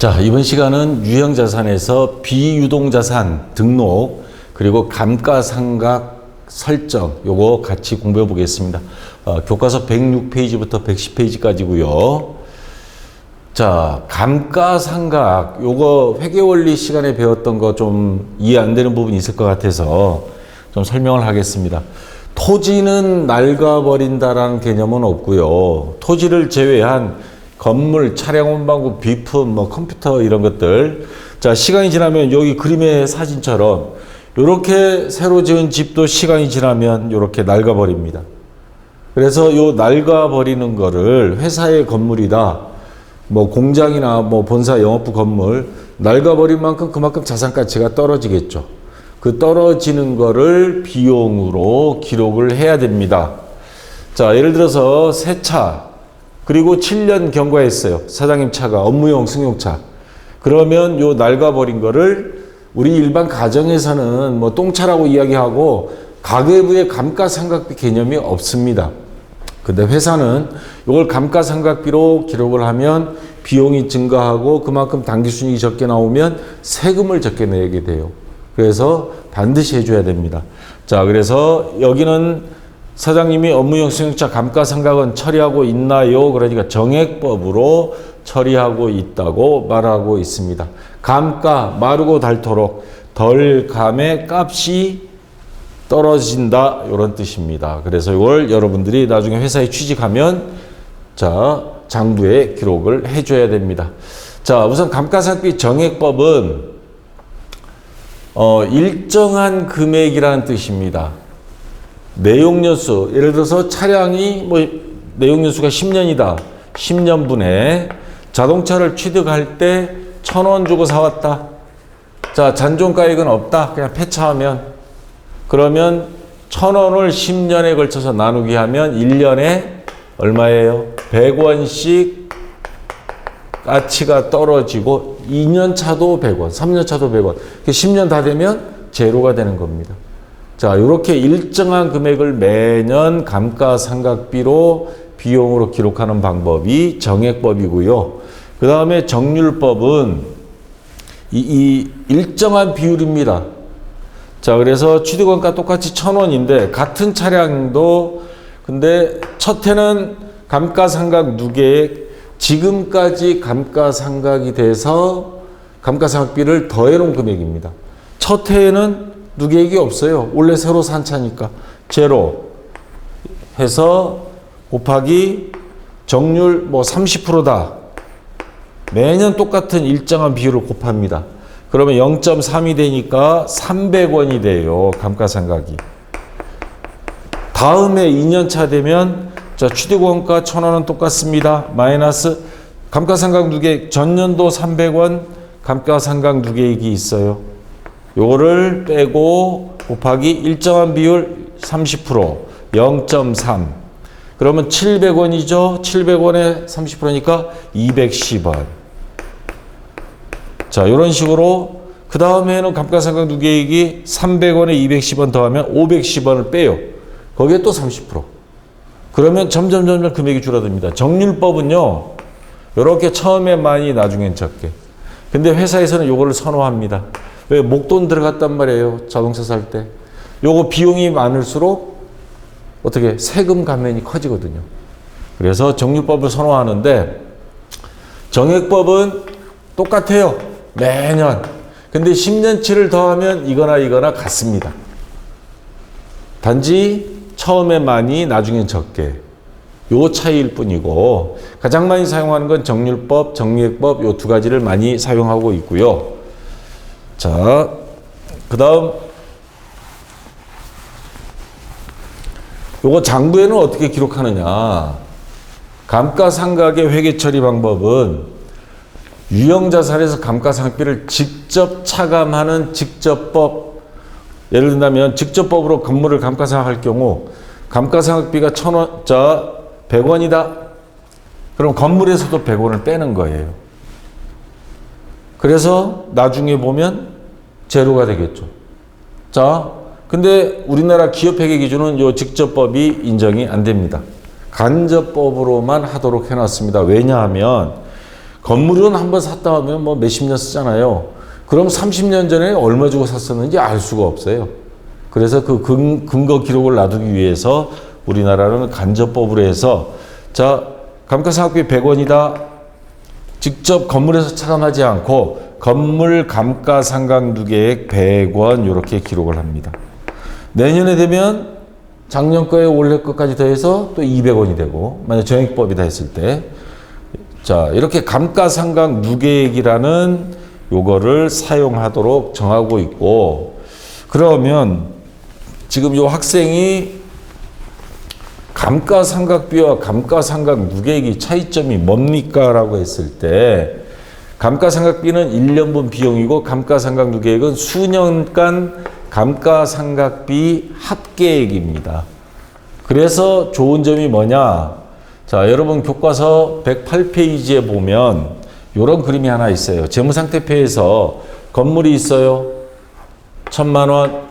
자, 이번 시간은 유형 자산에서 비유동 자산 등록 그리고 감가상각 설정 요거 같이 공부해 보겠습니다. 어, 교과서 106페이지부터 110페이지까지고요. 자, 감가상각 요거 회계 원리 시간에 배웠던 거 좀 이해 안 되는 부분이 있을 것 같아서 좀 설명을 하겠습니다. 토지는 낡아버린다라는 개념은 없고요. 토지를 제외한 건물, 차량 운반구, 비품, 뭐 컴퓨터 이런 것들. 자, 시간이 지나면 여기 그림의 사진처럼 이렇게 새로 지은 집도 시간이 지나면 이렇게 낡아버립니다. 그래서 요 낡아버리는 거를 회사의 건물이다. 뭐 공장이나 뭐 본사 영업부 건물 낡아버린 만큼 그만큼 자산 가치가 떨어지겠죠. 그 떨어지는 거를 비용으로 기록을 해야 됩니다. 자, 예를 들어서 새 차, 그리고 7년 경과했어요. 사장님 차가 업무용 승용차. 그러면 요 낡아버린 거를 우리 일반 가정에서는 뭐 똥차라고 이야기하고 가계부의 감가상각비 개념이 없습니다. 근데 회사는 이걸 감가상각비로 기록을 하면 비용이 증가하고 그만큼 당기순이익이 적게 나오면 세금을 적게 내게 돼요. 그래서 반드시 해줘야 됩니다. 자, 그래서 여기는 사장님이 업무용 승용차 감가상각은 처리하고 있나요? 그러니까 정액법으로 처리하고 있다고 말하고 있습니다. 감가 마르고 닳도록 덜 감의 값이 떨어진다 이런 뜻입니다. 그래서 이걸 여러분들이 나중에 회사에 취직하면 자 장부에 기록을 해줘야 됩니다. 자 우선 감가상각비 정액법은 어, 일정한 금액이라는 뜻입니다. 내용연수 예를 들어서 차량이 뭐 내용연수가 10년이다. 10년분에 자동차를 취득할 때 천 원 주고 사왔다. 자 잔존가액은 없다. 그냥 폐차하면 그러면 천 원을 10년에 걸쳐서 나누기 하면 1년에 얼마예요? 100원씩 가치가 떨어지고 2년 차도 100원, 3년 차도 100원. 10년 다 되면 제로가 되는 겁니다. 자, 이렇게 일정한 금액을 매년 감가상각비로 비용으로 기록하는 방법이 정액법이고요. 그 다음에 정률법은 이, 이 일정한 비율입니다. 자, 그래서 취득원가 똑같이 천 원인데 같은 차량도 근데 첫 해는 감가상각 누계액 지금까지 감가상각이 돼서 감가상각비를 더해놓은 금액입니다. 첫 해에는 누계액이 없어요. 원래 새로 산 차니까 제로 해서 곱하기 정률 뭐 30%다. 매년 똑같은 일정한 비율을 곱합니다. 그러면 0.3이 되니까 300원이 돼요. 감가상각이. 다음에 2년차 되면 자 취득원가 1,000원은 똑같습니다. 마이너스 감가상각 누계액 전년도 300원 감가상각 누계액이 있어요. 요거를 빼고 곱하기 일정한 비율 30% 0.3 그러면 700원이죠. 700원에 30%니까 210원. 자, 이런 식으로 그 다음에는 감가상각 누계액이 300원에 210원 더하면 510원을 빼요. 거기에 또 30%. 그러면 점점 점점 금액이 줄어듭니다. 정률법은요. 이렇게 처음에 많이 나중엔 적게. 근데 회사에서는 요거를 선호합니다. 왜 목돈 들어갔단 말이에요. 자동차 살 때. 요거 비용이 많을수록 어떻게 세금 감면이 커지거든요. 그래서 정률법을 선호하는데 정액법은 똑같아요. 매년. 근데 10년치를 더하면 이거나 이거나 같습니다. 단지 처음에 많이 나중엔 적게. 요 차이일 뿐이고 가장 많이 사용하는 건 정률법, 정액법 요 두 가지를 많이 사용하고 있고요. 자, 그 다음 요거 장부에는 어떻게 기록하느냐. 감가상각의 회계 처리 방법은 유형자산에서 감가상각비를 직접 차감하는 직접법 예를 든다면 직접법으로 건물을 감가상각할 경우 감가상각비가 천 원, 자, 100원이다. 그럼 건물에서도 100원을 빼는 거예요. 그래서 나중에 보면 제로가 되겠죠. 자, 근데 우리나라 기업회계 기준은 요 직접법이 인정이 안 됩니다. 간접법으로만 하도록 해놨습니다. 왜냐하면 건물은 한번 샀다 하면 뭐 몇십 년 쓰잖아요. 그럼 30년 전에 얼마 주고 샀었는지 알 수가 없어요. 그래서 그 근, 근거 기록을 놔두기 위해서 우리나라는 간접법으로 해서 자 감가상각비 100원이다. 직접 건물에서 차감하지 않고 건물 감가상각누계액 100원 이렇게 기록을 합니다. 내년에 되면 작년 거에 올해 거까지 더해서 또 200원이 되고 만약 정액법이다 했을 때 자, 이렇게 감가상각 누계액이라는 요거를 사용하도록 정하고 있고 그러면 지금 요 학생이 감가상각비와 감가상각 누계액이 차이점이 뭡니까? 라고 했을 때 감가상각비는 1년분 비용이고 감가상각 누계액은 수년간 감가상각비 합계액입니다. 그래서 좋은 점이 뭐냐? 자, 여러분 교과서 108페이지에 보면 이런 그림이 하나 있어요. 재무상태표에서 건물이 있어요. 천만 원,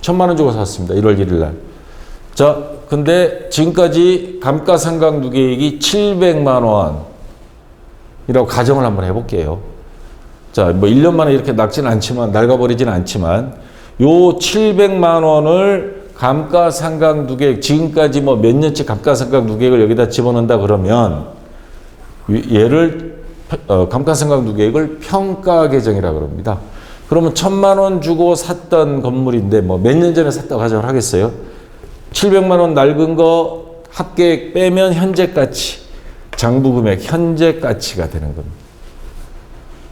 천만 원 주고 샀습니다. 1월 1일 날. 자, 근데 지금까지 감가상각 누계액이 700만 원 이라고 가정을 한번 해볼게요. 자, 뭐 1년 만에 이렇게 낙지는 않지만, 낡아버리지는 않지만, 요 700만 원을 감가상각 누계액, 지금까지 뭐 몇 년째 감가상각 누계액을 여기다 집어넣는다 그러면, 얘를, 어, 감가상각 누계액을 평가 계정이라 그럽니다. 그러면 천만 원 주고 샀던 건물인데, 뭐 몇 년 전에 샀다고 가정을 하겠어요? 700만 원 낡은 거 합계액 빼면 현재 가치, 장부 금액 현재 가치가 되는 겁니다.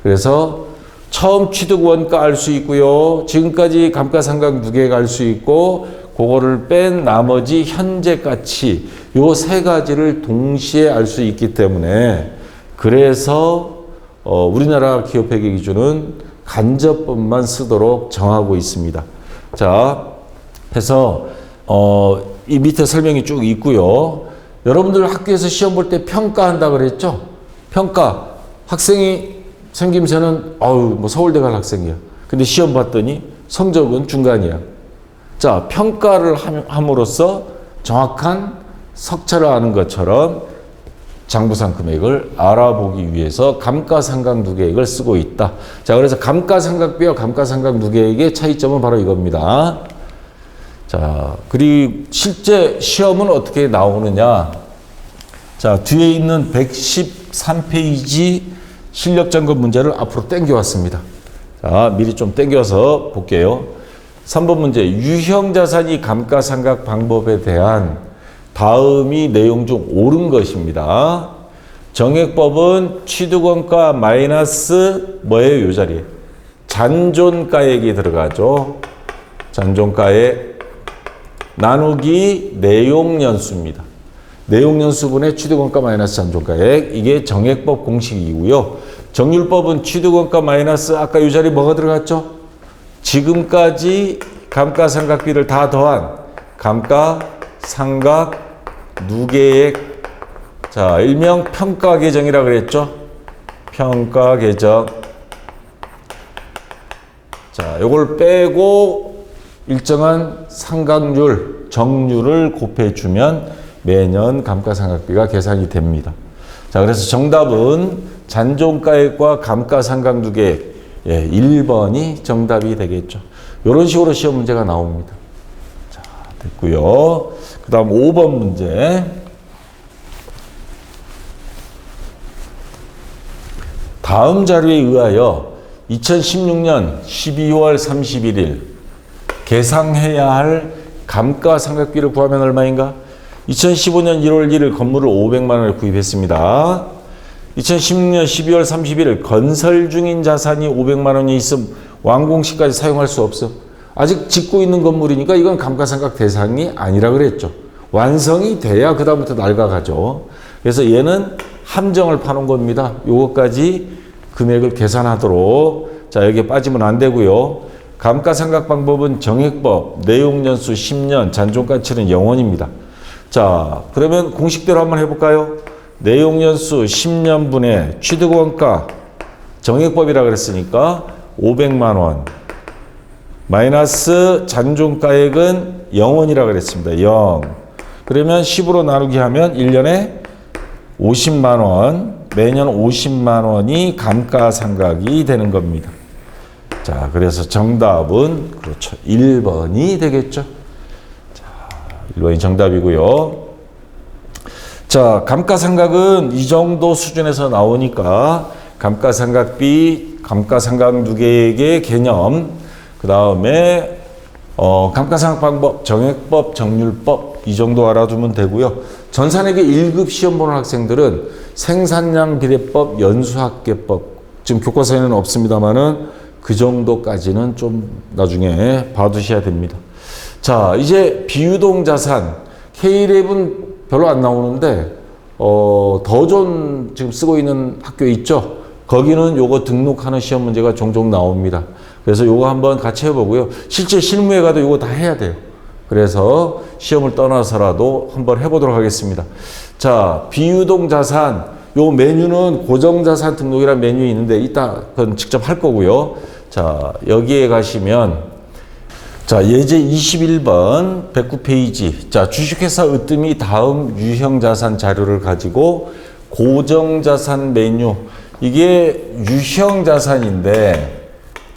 그래서 처음 취득 원가 알 수 있고요. 지금까지 감가상각 누계액 알 수 있고 그거를 뺀 나머지 현재 가치 요 세 가지를 동시에 알 수 있기 때문에 그래서 어, 우리나라 기업회계 기준은 간접법만 쓰도록 정하고 있습니다. 자, 해서 어, 이 밑에 설명이 쭉 있고요. 여러분들 학교에서 시험 볼 때 평가한다 그랬죠? 평가. 학생이 생김새는 어우 뭐 서울대 갈 학생이야. 근데 시험 봤더니 성적은 중간이야. 자, 평가를 함- 함으로써 정확한 석차를 아는 것처럼 장부상 금액을 알아보기 위해서 감가상각 누계액을 쓰고 있다. 자, 그래서 감가상각비와 감가상각 누계액의 차이점은 바로 이겁니다. 자, 그리고 실제 시험은 어떻게 나오느냐? 자, 뒤에 있는 113페이지 실력 점검 문제를 앞으로 땡겨왔습니다. 자, 미리 좀 땡겨서 볼게요. 3번 문제. 유형 자산이 감가상각 방법에 대한 다음이 내용 중 옳은 것입니다. 정액법은 취득원가 마이너스 뭐예요? 요 자리에. 잔존가액이 들어가죠. 잔존가액 나누기 내용연수입니다. 내용연수분의 취득원가 마이너스 잔존가액 이게 정액법 공식이고요. 정률법은 취득원가 마이너스 아까 이 자리 뭐가 들어갔죠? 지금까지 감가상각비를 다 더한 감가상각 누계액 자 일명 평가계정이라 그랬죠? 평가계정 자 요걸 빼고 일정한 상각률 정률을 곱해주면 매년 감가상각비가 계산이 됩니다. 자, 그래서 정답은 잔존가액과 감가상각누계액 예, 1번이 정답이 되겠죠. 이런 식으로 시험 문제가 나옵니다. 자, 됐고요. 그 다음 5번 문제. 다음 자료에 의하여 2016년 12월 31일 계상해야 할 감가상각비를 구하면 얼마인가? 2015년 1월 1일 건물을 500만 원에 구입했습니다. 2016년 12월 31일 건설 중인 자산이 500만 원이 있음 완공 시까지 사용할 수 없어. 아직 짓고 있는 건물이니까 이건 감가상각 대상이 아니라 그랬죠. 완성이 돼야 그다음부터 낡아가죠. 그래서 얘는 함정을 파는 겁니다. 요것까지 금액을 계산하도록 자 여기에 빠지면 안 되고요. 감가상각 방법은 정액법, 내용연수 10년, 잔존가치는 0원입니다. 자, 그러면 공식대로 한번 해볼까요? 내용연수 10년분의 취득원가, 정액법이라 그랬으니까 500만 원. 마이너스 잔존가액은 0원이라 그랬습니다. 0. 그러면 10으로 나누기 하면 1년에 50만 원 매년 50만 원이 감가상각이 되는 겁니다. 자, 그래서 정답은 그렇죠. 1번이 되겠죠. 자, 1번이 정답이고요. 자, 감가상각은 이 정도 수준에서 나오니까 감가상각비, 감가상각 누계액의 개념, 그 다음에 어, 감가상각 방법, 정액법, 정률법 이 정도 알아두면 되고요. 전산회계 1급 시험 보는 학생들은 생산량 비례법, 연수학계법 지금 교과서에는 없습니다만은 그 정도까지는 좀 나중에 봐두셔야 됩니다. 자, 이제 비유동 자산 K11 별로 안 나오는데 어, 더존 지금 쓰고 있는 학교 있죠? 거기는 요거 등록하는 시험 문제가 종종 나옵니다. 그래서 요거 한번 같이 해보고요. 실제 실무에 가도 요거 다 해야 돼요. 그래서 시험을 떠나서라도 한번 해보도록 하겠습니다. 자, 비유동 자산, 요 메뉴는 고정자산 등록이라는 메뉴 있는데 이따 그건 직접 할 거고요. 자, 여기에 가시면 자, 예제 21번 109페이지. 자, 주식회사 으뜸이 다음 유형 자산 자료를 가지고 고정 자산 메뉴. 이게 유형 자산인데,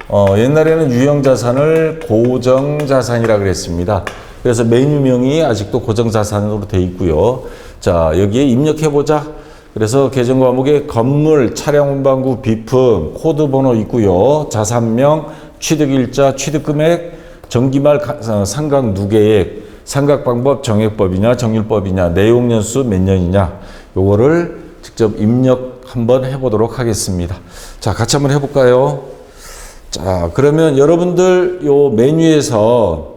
어, 옛날에는 유형 자산을 고정 자산이라 그랬습니다. 그래서 메뉴명이 아직도 고정 자산으로 돼 있고요. 자, 여기에 입력해 보자. 그래서 계정 과목에 건물, 차량 운반구, 비품, 코드 번호 있고요. 자산명, 취득일자, 취득금액, 정기말 가- 어, 상각 누계액, 상각 방법 정액법이냐 정률법이냐 내용 연수 몇 년이냐 요거를 직접 입력 한번 해보도록 하겠습니다. 자 같이 한번 해볼까요? 자 그러면 여러분들 요 메뉴에서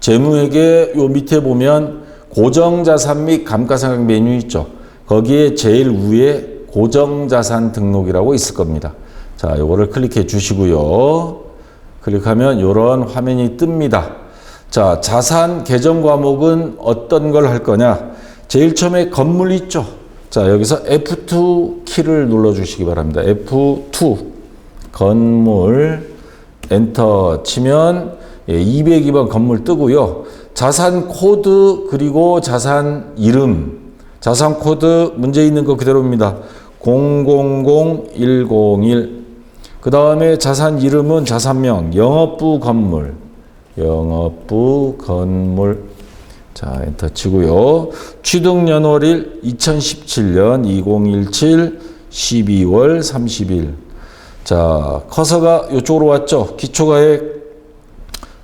재무회계 요 밑에 보면 고정자산 및 감가상각 메뉴 있죠. 거기에 제일 위에 고정자산 등록이라고 있을 겁니다. 자 요거를 클릭해 주시고요. 클릭하면 이런 화면이 뜹니다. 자, 자산 계정 과목은 어떤 걸 할 거냐? 제일 처음에 건물 있죠? 자, 여기서 F2 키를 눌러 주시기 바랍니다. F2 건물 엔터 치면 예, 202번 건물 뜨고요. 자산 코드 그리고 자산 이름 자산 코드 문제 있는 거 그대로입니다. 000101 그 다음에 자산 이름은 자산명, 영업부 건물, 영업부 건물. 자, 엔터 치고요. 취득연월일 2017년 2017 12월 30일. 자, 커서가 이쪽으로 왔죠. 기초가액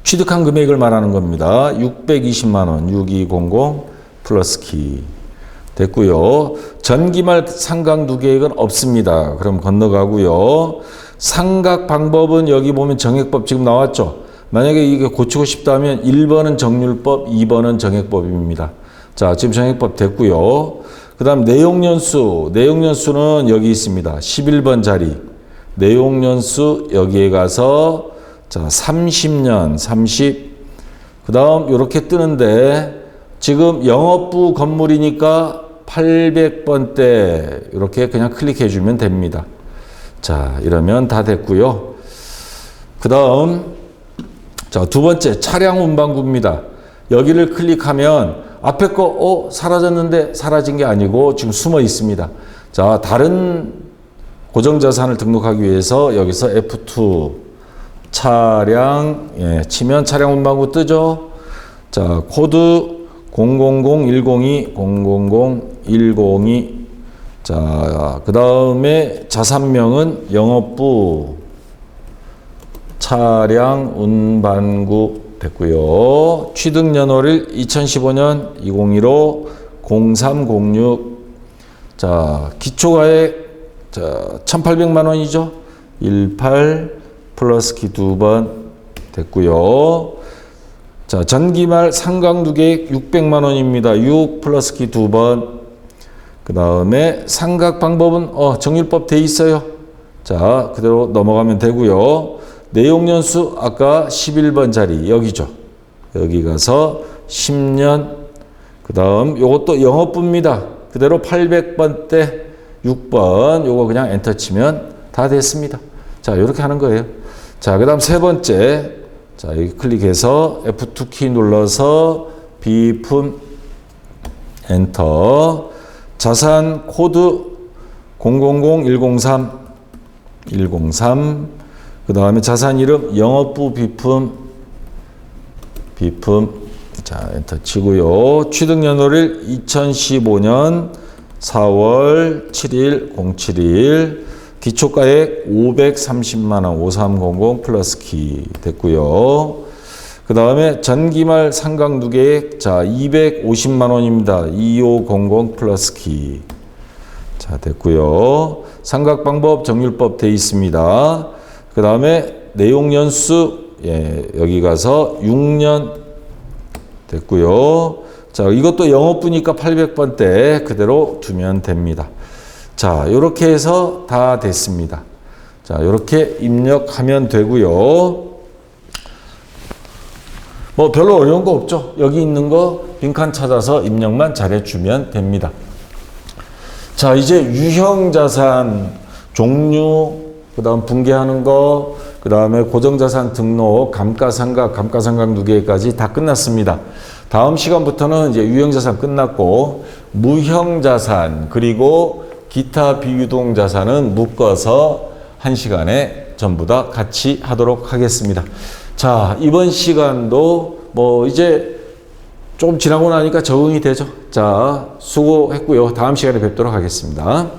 취득한 금액을 말하는 겁니다. 620만 원, 6200 플러스 키. 됐고요. 전기말 상각 누계액은 없습니다. 그럼 건너가고요. 상각 방법은 여기 보면 정액법 지금 나왔죠. 만약에 이게 고치고 싶다면 1번은 정률법, 2번은 정액법입니다. 자, 지금 정액법 됐고요. 그 다음 내용연수. 내용연수는 여기 있습니다. 11번 자리. 내용연수 여기에 가서 자, 30년, 30. 그 다음 이렇게 뜨는데 지금 영업부 건물이니까 800번대 이렇게 그냥 클릭해 주면 됩니다. 자, 이러면 다 됐고요. 그 다음, 자, 두 번째, 차량 운반구입니다. 여기를 클릭하면 앞에 거, 어, 사라졌는데 사라진 게 아니고 지금 숨어 있습니다. 자, 다른 고정자산을 등록하기 위해서 여기서 F2 차량, 예, 치면 차량 운반구 뜨죠? 자, 코드 000102, 000102, 자, 그 다음에 자산명은 영업부 차량 운반구 됐고요. 취득연월일 2015년 2015 0306 자, 기초가액 자, 1,800만 원이죠. 18 플러스 키두번 됐고요. 자, 전기말 상각누계액 600만 원입니다. 6 플러스 키두 번. 그 다음에 상각 방법은 어, 정률법 돼 있어요. 자, 그대로 넘어가면 되고요. 내용 연수 아까 11번 자리 여기죠. 여기 가서 10년 그 다음 요것도 영업부입니다. 그대로 800번 때 6번 요거 그냥 엔터 치면 다 됐습니다. 자, 이렇게 하는 거예요. 자, 그 다음 세 번째 자, 여기 클릭해서 F2 키 눌러서 비품 엔터 자산 코드 000 103 103. 그 다음에 자산 이름 영업부 비품 비품 자 엔터 치고요. 취득 연도일 2015년 4월 7일 071 기초가액 530만 원 5300 플러스 키 됐고요. 그 다음에 전기말 상각 누계액 자 250만 원입니다. 2500 플러스 키. 자 됐고요. 상각 방법 정률법 돼 있습니다. 그 다음에 내용 연수 예, 여기 가서 6년 됐고요. 자 이것도 영업부니까 800번대 그대로 두면 됩니다. 자 이렇게 해서 다 됐습니다. 자 이렇게 입력하면 되고요. 뭐 별로 어려운 거 없죠. 여기 있는 거 빈칸 찾아서 입력만 잘해주면 됩니다. 자, 이제 유형 자산 종류, 그 다음 붕괴하는 거, 그 다음에 고정자산 등록, 감가상각, 감가상각 누계까지 다 끝났습니다. 다음 시간부터는 이제 유형 자산 끝났고, 무형 자산, 그리고 기타 비유동 자산은 묶어서 한 시간에 전부 다 같이 하도록 하겠습니다. 자, 이번 시간도 뭐 이제 좀 지나고 나니까 적응이 되죠. 자, 수고했고요. 다음 시간에 뵙도록 하겠습니다.